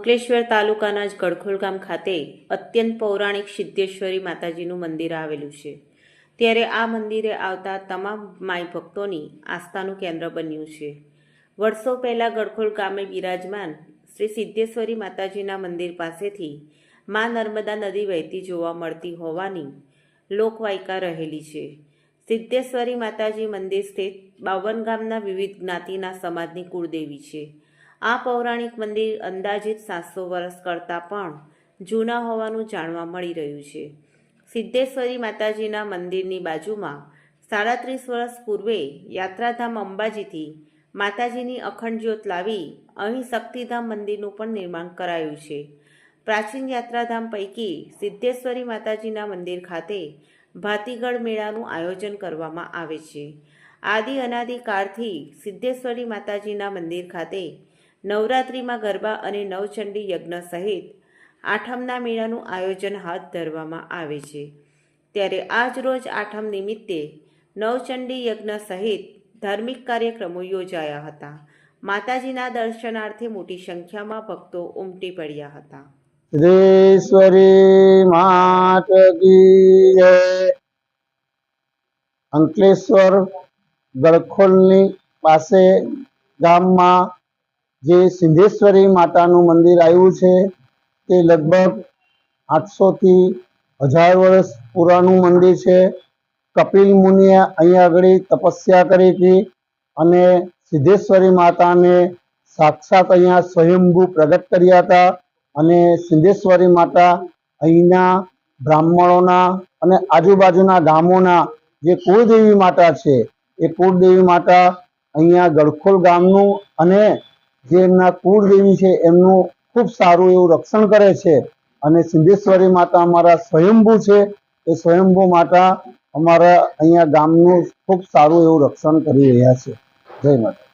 અંકલેશ્વર તાલુકાના જ ગડખોલ ગામ ખાતે અત્યંત પૌરાણિક સિદ્ધેશ્વરી માતાજીનું મંદિર આવેલું છે. ત્યારે આ મંદિરે આવતા તમામ માઈ ભક્તોની આસ્થાનું કેન્દ્ર બન્યું છે. વર્ષો પહેલાં ગડખોલ ગામે બિરાજમાન શ્રી સિદ્ધેશ્વરી માતાજીના મંદિર પાસેથી મા નર્મદા નદી વહેતી જોવા મળતી હોવાની લોકવાયકા રહેલી છે. સિદ્ધેશ્વરી માતાજી મંદિર સ્થિત બાવન ગામના વિવિધ જ્ઞાતિના સમાજની કુળદેવી છે. આ પૌરાણિક મંદિર અંદાજિત સાતસો વર્ષ કરતાં પણ જૂના હોવાનું જાણવા મળી રહ્યું છે. સિદ્ધેશ્વરી માતાજીના મંદિરની બાજુમાં સાડત્રીસ વર્ષ પૂર્વે યાત્રાધામ અંબાજીથી માતાજીની અખંડ જ્યોત લાવી અહીં શક્તિધામ મંદિરનું પણ નિર્માણ કરાયું છે. પ્રાચીન યાત્રાધામ પૈકી સિદ્ધેશ્વરી માતાજીના મંદિર ખાતે ભાતીગળ મેળાનું આયોજન કરવામાં આવે છે. આદિ અનાદિ કાળથી સિદ્ધેશ્વરી માતાજીના મંદિર ખાતે નવરાત્રિમાં ગરબા અને નવચંડી યજ્ઞ સહિત આઠમના મેળાનું આયોજન હાથ ધરવામાં આવે છે. ત્યારે આજ રોજ આઠમ નિમિત્તે નવચંડી યજ્ઞ સહિત ધાર્મિક કાર્યક્રમો યોજાયા હતા. માતાજીના દર્શનાર્થે મોટી સંખ્યામાં ભક્તો ઉમટી પડ્યા હતા. શ્રીશ્વરી માત અંકલેશ્વર ગળખોલની પાસે ગામમાં જે સિદ્ધેશ્વરી માતાનું મંદિર આવ્યું છે, તે લગભગ આઠસોથી હજાર વર્ષ પુરાણું મંદિર છે. કપિલ મુનિએ અહીંયા આગળ તપસ્યા કરી હતી અને સિદ્ધેશ્વરી માતાને સાક્ષાત અહીંયા સ્વયંભૂ પ્રગટ કર્યા હતા અને સિદ્ધેશ્વરી માતા અહીંના બ્રાહ્મણોના અને આજુબાજુના ગામોના જે કુળદેવી માતા છે, એ કુળદેવી માતા અહીંયા ગળખોલ ગામનું અને જે એમના કુળદેવી છે, એમનું ખૂબ સારું એવું રક્ષણ કરે છે. અને સિદ્ધેશ્વરી માતા અમારા સ્વયંભૂ છે. એ સ્વયંભૂ માતા અમારા અહીંયા ગામનું ખૂબ સારું એવું રક્ષણ કરી રહ્યા છે. જય માતા